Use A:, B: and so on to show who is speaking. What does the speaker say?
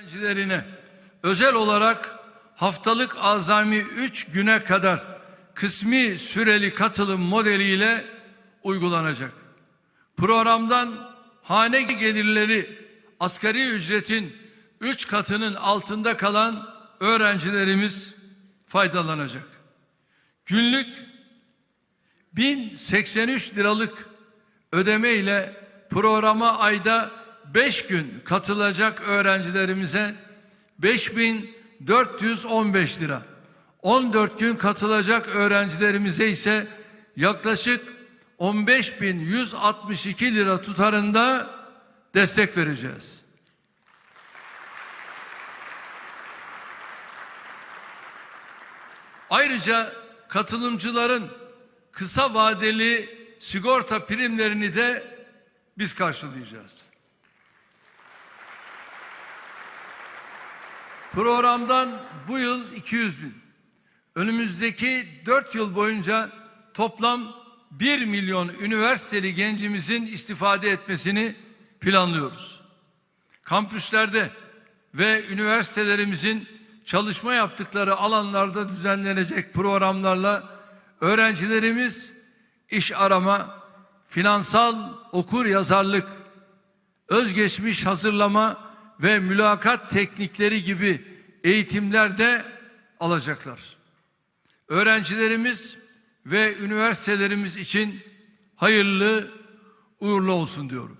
A: öğrencilerine özel olarak haftalık azami 3 güne kadar kısmi süreli katılım modeliyle uygulanacak. Programdan hane gelirleri asgari ücretin 3 katının altında kalan öğrencilerimiz faydalanacak. Günlük 1083 liralık ödeme ile programa ayda 5 gün katılacak öğrencilerimize 5415 lira. 14 gün katılacak öğrencilerimize ise yaklaşık 15162 lira tutarında destek vereceğiz. Ayrıca katılımcıların kısa vadeli sigorta primlerini de biz karşılayacağız. Programdan bu yıl 200 bin. Önümüzdeki 4 yıl boyunca toplam 1 milyon üniversiteli gencimizin istifade etmesini planlıyoruz. Kampüslerde ve üniversitelerimizin çalışma yaptıkları alanlarda düzenlenecek programlarla öğrencilerimiz iş arama, finansal okur yazarlık, özgeçmiş hazırlama ve mülakat teknikleri gibi eğitimlerde alacaklar. Öğrencilerimiz ve üniversitelerimiz için hayırlı uğurlu olsun diyorum.